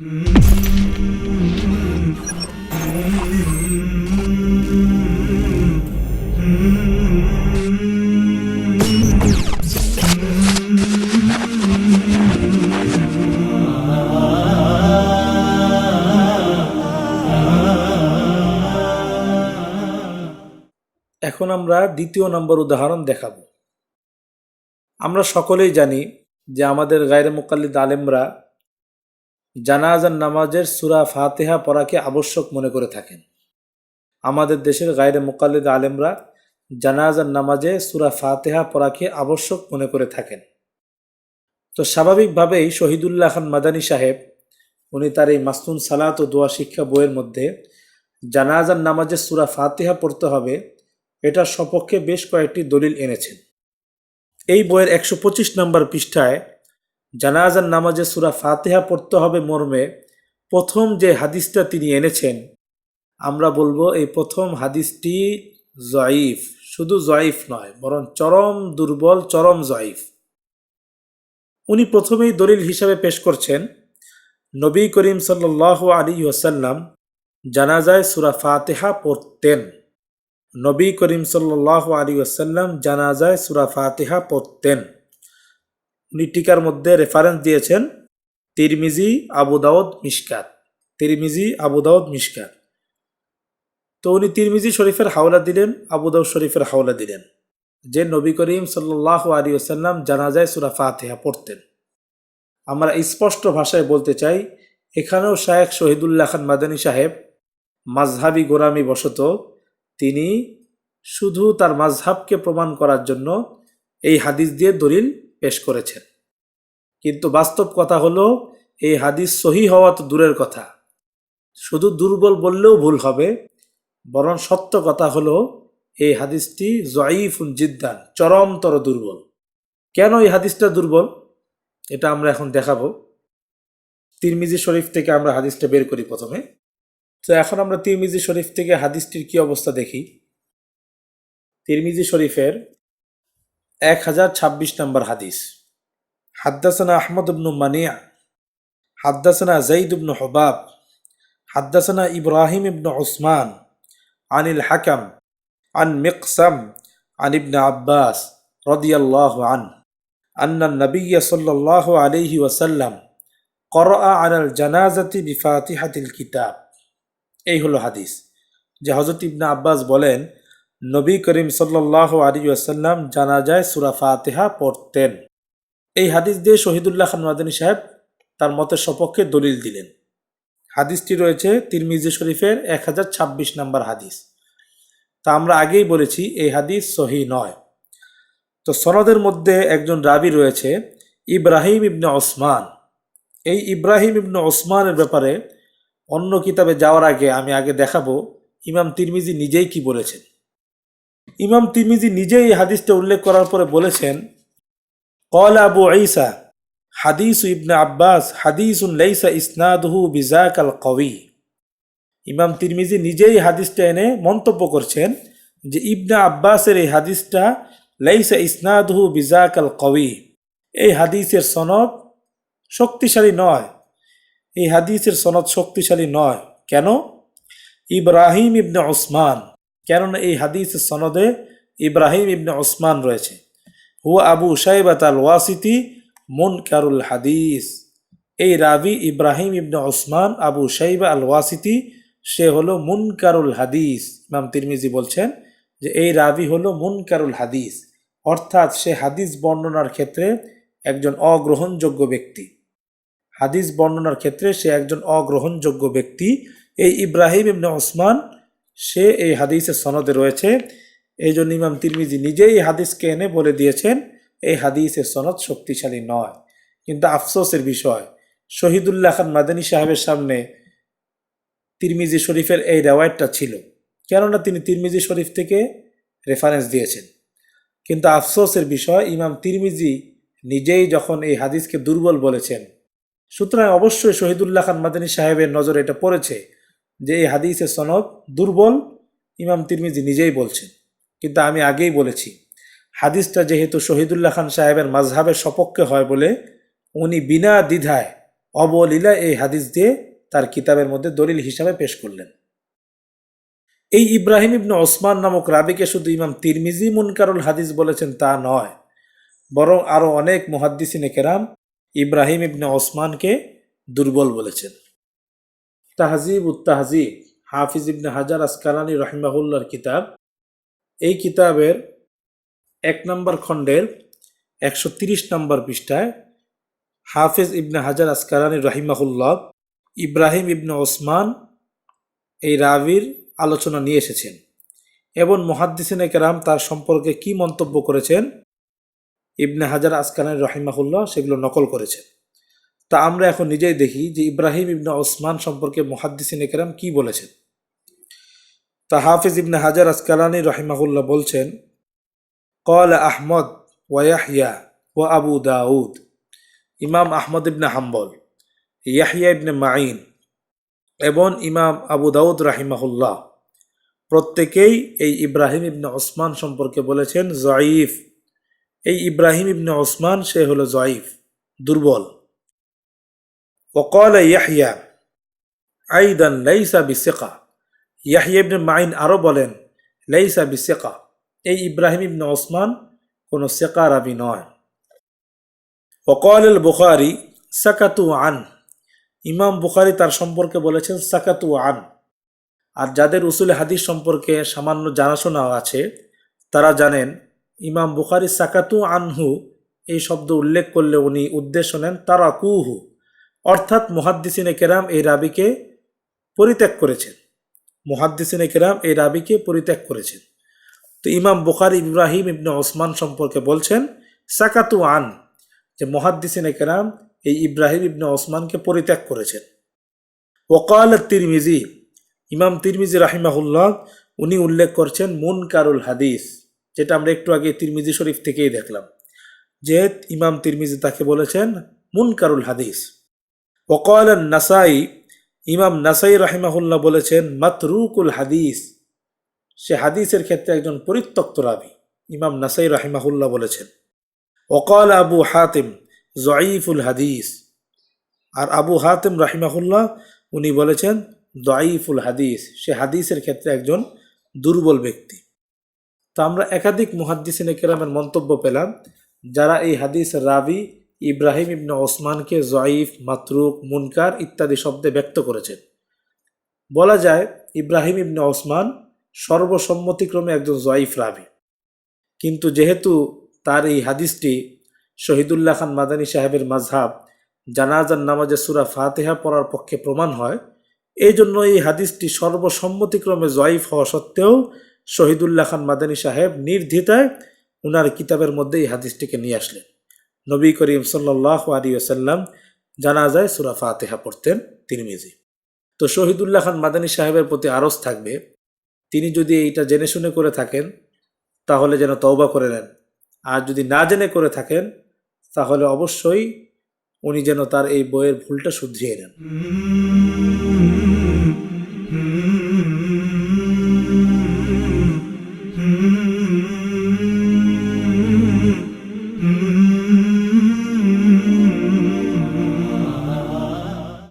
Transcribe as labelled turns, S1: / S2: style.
S1: এখন আমরা দ্বিতীয় নম্বর উদাহরণ দেখাব। আমরা সকলেই জানি যে আমাদের গায়রে মুকাল্লিদ আলেমরা জানাজার নামাজের সুরা ফাতেহা পড়াকে আবশ্যক মনে করে থাকেন। আমাদের দেশের গায়রে মুকাল্লিদ আলেমরা জানাজার নামাজে সুরা ফাতেহা পড়াকে আবশ্যক মনে করে থাকেন। তো স্বাভাবিকভাবেই শহীদুল্লাহ খান মাদানী সাহেব, উনি তার এই মাসুন সালাত ও দোয়া শিক্ষা বইয়ের মধ্যে জানাজার নামাজে সুরা ফাতেহা পড়তে হবে, এটার সপক্ষে বেশ কয়েকটি দলিল এনেছেন। এই বইয়ের একশো পঁচিশ নম্বর পৃষ্ঠায় জানাজার নামাজে সুরা ফাতেহা পড়তে হবে মর্মে প্রথম যে হাদিসটা তিনি এনেছেন, আমরা বলব এই প্রথম হাদিসটি জয়ীফ, শুধু জয়ীফ নয়, বরং চরম দুর্বল, চরম জয়ীফ। উনি প্রথমেই দলিল হিসাবে পেশ করছেন, নবী করিম সাল্লাহ আলী ওসাল্লাম জানাজায় সুরা ফাতেহা পড়তেন। নবী করিম সাল্লাহ আলী আসাল্লাম জানাজায় সুরা ফাতেহা পড়তেন। উনি টিকার মধ্যে রেফারেন্স দিয়েছেন তিরমিজি, আবু দাউদ মিসকাত তিরমিজি, আবু দাউদ মিসকাত তো উনি তিরমিজি শরীফের হাওলা দিলেন, আবু দাউদ শরীফের হাওলা দিলেন। যে নবী করিম সাল্লাহ আলী আসাল্লাম জানাজায় সুরা ফাতিহা পড়তেন। আমরা স্পষ্ট ভাষায় বলতে চাই, এখানেও শায়েখ শহীদুল্লাহ খান মাদানী সাহেব মাঝহাবি গোরামি বশত তিনি শুধু তার মাঝহাবকে প্রমাণ করার জন্য এই হাদিস দিয়ে দলিল পেশ করেছেন। কিন্তু বাস্তব কথা হলো, এই হাদিস সহি হওয়া তো দূরের কথা। শুধু দুর্বল বললেও ভুল হবে, বরং সত্য কথা হলো, এই হাদিসটি জয়ীফুন জিদ্দান, চরমতর দুর্বল। কেন এই হাদিসটা দুর্বল? এটা আমরা এখন দেখাবো। তিরমিজি শরীফ থেকে আমরা হাদিসটা বের করি প্রথমে। তো এখন আমরা তিরমিজি শরীফ থেকে হাদিসটির কি অবস্থা দেখি? তিরমিজি শরীফের এক হাজার ছাব্বিশ নম্বর হাদিস হাদ্দাসানা আহমদ ইবনু মানিয়া হাদ্দাসানা জাইদ ইবনু হবাব হাদ্দাসানা ইব্রাহিম ইবনু উসমান আনিল হাকাম عن مقسم عن ابن عباس رضي الله عنه أن النبي صلى الله عليه وسلم قرأ على الجنازة بفاتحة الكتاب এই হলো হাদিস যে হজরত ইবনা আব্বাস বলেন নবী করিম সাল্লাহ আলী আসাল্লাম জানাজায় সুরা ফাতেহা পড়তেন। এই হাদিস দিয়ে শহীদুল্লাহ খান মাদানী সাহেব তার মতের সপক্ষে দলিল দিলেন। হাদিসটি রয়েছে তিরমিজি শরীফের এক হাজার ছাব্বিশ নম্বর হাদিস। তা আমরা আগেই বলেছি, এই হাদিস সহি নয়। তো সনদের মধ্যে একজন রাবি রয়েছে, ইব্রাহিম ইবনে ওসমান। এই ইব্রাহিম ইবনে ওসমানের ব্যাপারে অন্য কিতাবে যাওয়ার আগে আমি আগে দেখাবো, ইমাম তিরমিজি নিজেই কি বলেছেন। ইমাম তিরমিজি নিজেই এই হাদিসটা উল্লেখ করার পরে বলেছেন, কল আবু ঈসা, হাদিস ইবনে আব্বাস, হাদিসুন লাইসা ইসনাদহু বিজাক আল কবি। ইমাম তিরমিজি নিজেই হাদিসটা এনে মন্তব্য করছেন যে, ইবনে আব্বাসের এই হাদিসটা লাইসা ইসনাদহু বিজাক আল কবি। এই হাদিসের সনদ শক্তিশালী নয়। এই হাদিসের সনদ শক্তিশালী নয়। কেন? ইব্রাহিম ইবনে ওসমান কেননা এই হাদিস সনদে ইব্রাহিম ইবনে ওসমান রয়েছে। হুয়া আবু সাইবাত আল ওয়াসিতি মুন কারুল হাদিস। এই রাবি ইব্রাহিম ইবনে ওসমান, আবু সাইবা আল ওয়াসিতি সে হলো মুনকারুল হাদিস। ইমাম তিরমিজি বলছেন যে এই রাবি হলো মুনকারুল হাদিস, অর্থাৎ সে হাদিস বর্ণনার ক্ষেত্রে একজন অগ্রহণযোগ্য ব্যক্তি। হাদিস বর্ণনার ক্ষেত্রে সে একজন অগ্রহণযোগ্য ব্যক্তি। এই ইব্রাহিম ইবনে ওসমান সে এই হাদিসের সনদে রয়েছে। এই জন্য ইমাম তিরমিজি নিজেই হাদিসকে এনে বলে দিয়েছেন, এই হাদিসের সনদ শক্তিশালী নয়। কিন্তু আফসোসের বিষয়, শহীদুল্লাহ খান মাদানী সাহেবের সামনে তিরমিজি শরীফের এই রেওয়ায়তটা ছিল। কেননা তিনি তিরমিজি শরীফ থেকে রেফারেন্স দিয়েছেন। কিন্তু আফসোসের বিষয়, ইমাম তিরমিজি নিজেই যখন এই হাদিসকে দুর্বল বলেছেন, সুতরাং অবশ্যই শহীদুল্লাহ খান মাদানী সাহেবের নজরে এটা পড়েছে। যে এই হাদিসের সনদ দুর্বল, ইমাম তিরমিজি নিজেই বলছেন। কিন্তু আমি আগেই বলেছি, হাদিসটা যেহেতু শহীদুল্লাহ খান সাহেবের মাঝহাবের সপক্ষে হয় বলে উনি বিনা দ্বিধায় অবলীলা এই হাদিস দিয়ে তার কিতাবের মধ্যে দলিল হিসাবে পেশ করলেন। এই ইব্রাহিম ইবনে ওসমান নামক রাবিকে শুধু ইমাম তিরমিজি মুনকারুল হাদিস বলেছেন তা নয়, বরং আরও অনেক মুহাদ্দিসিনে কেরাম ইব্রাহিম ইবনে ওসমানকে দুর্বল বলেছেন। তাহজিব উত্তাহজিব হাফিজ ইবনে হাজার আসকালানি রহিমাহুল্লার কিতাব। এই কিতাবের এক নম্বর খণ্ডের একশো তিরিশ নম্বর পৃষ্ঠায় হাফিজ ইবনে হাজার আসকালানি রহিমাহুল্লাহ ইব্রাহিম ইবনে ওসমান এই রাবির আলোচনা নিয়ে এসেছেন এবং মহাদ্দিসিনে কেরাম তার সম্পর্কে কি মন্তব্য করেছেন ইবনে হাজার আসকালানি রহিমাহুল্লাহ সেগুলো নকল করেছেন। তা আমরা এখন নিজেই দেখি যে ইব্রাহিম ইবনে ওসমান সম্পর্কে মহাদ্দিসিনে কেরাম কি বলেছেন। তা হাফিজ ইবনে হাজার আসকালানি রহিমাহুল্লাহ বলছেন, কল আহমদ ওয়াহিয়া ও আবু দাউদ। ইমাম আহমদ ইবনে হাম্বল ইয়াহিয়া ইবনে মাইন এবং ইমাম আবু দাউদ রাহিমাহুল্লাহ প্রত্যেকেই এই ইব্রাহিম ইবনে ওসমান সম্পর্কে বলেছেন, জয়ীফ। এই ইব্রাহিম ইবনে ওসমান সে হলো জয়ীফ, দুর্বল। ওকল ইয়াহিয়া আইদান লাইসা বিসেকা ইয়াহিয়া ইবনে মাইন আরও বলেন লাইসা বিসেকা এই ইব্রাহিম ইবনে ওসমান কোনো সেকা রাবি নয়। ওকল বুখারি সাকাতু আন ইমাম বুখারি তার সম্পর্কে বলেছেন সাকাতু আন আর যাদের উসুল হাদিস সম্পর্কে সামান্য জানাশোনা আছে, তারা জানেন, ইমাম বুখারি সাকাতু আনহু এই শব্দ উল্লেখ করলে উনি উদ্দেশ্য নেন তারা কুহু অর্থাৎ মুহাদ্দিসিনে কেরাম এই রাবিকে পরিত্যাগ করেছেন। মুহাদ্দিসিনে কেরাম এই রাবিকে পরিত্যাগ করেছেন। তো ইমাম বুখারি, ইব্রাহিম ইবনে ওসমান সম্পর্কে বলছেন, সাকাতু আন, যে মহাদ্দিসিনে কেরাম এই ইব্রাহিম ইবনে ওসমানকে পরিত্যাগ করেছেন। ওকাল তিরমিজি, ইমাম তিরমিজি রাহিমাহুল্লাহ, উনি উল্লেখ করছেন মুন কারুল হাদিস, যেটা আমরা একটু আগে তিরমিজি শরীফ থেকেই দেখলাম, যে ইমাম তিরমিজি তাকে বলেছেন মুন কারুল হাদিস। ওকাল নাসাই ইমাম নাসাই রাহিমাহুল্লাহ বলেছেন, মাতরুকুল হাদিস। সে হাদিসের ক্ষেত্রে একজন পরিত্যক্ত রাবি, ইমাম নাসাই রাহিমাহুল্লাহ বলেছেন। ওকাল আবু হাতিম জয়ীফুল হাদিস। আর আবু হাতিম রাহিমাহুল্লাহ, উনি বলেছেন দয়ীফুল হাদিস। সে হাদিসের ক্ষেত্রে একজন দুর্বল ব্যক্তি। তা আমরা একাধিক মুহাদ্দিসিনে কেরামের মন্তব্য পেলাম, যারা এই হাদিস রাবি ইব্রাহিম ইবনে ওসমানকে জয়ীফ, মাতরুক, মুনকার ইত্যাদি শব্দে ব্যক্ত করেছেন। বলা যায়, ইব্রাহিম ইবনে ওসমান সর্বসম্মতিক্রমে একজন জয়ীফ রাবি। কিন্তু যেহেতু তার এই হাদিসটি শহীদুল্লাহ খান মাদানী সাহেবের মাঝহাব জানাজার নামাজে সুরা ফাতেহা পড়ার পক্ষে প্রমাণ হয়, এই জন্য এই হাদিসটি সর্বসম্মতিক্রমে জয়ীফ হওয়া সত্ত্বেও শহীদুল্লাহ খান মাদানী সাহেব নির্দ্বিধায় উনার কিতাবের মধ্যে এই হাদিসটিকে নিয়ে আসলেন। নবী করিম সাল্লাহ আলী আসাল্লাম জানাজায় সুরা ফাতেহা পড়তেন তিরমিজি। তো শহীদুল্লাহ খান মাদানী সাহেবের প্রতি আরজ থাকবে, তিনি যদি এইটা জেনে শুনে করে থাকেন, তাহলে যেন তওবা করে নেন। আর যদি না জেনে করে থাকেন, তাহলে অবশ্যই উনি যেন তার এই বইয়ের ভুলটা শুধরিয়ে নেন।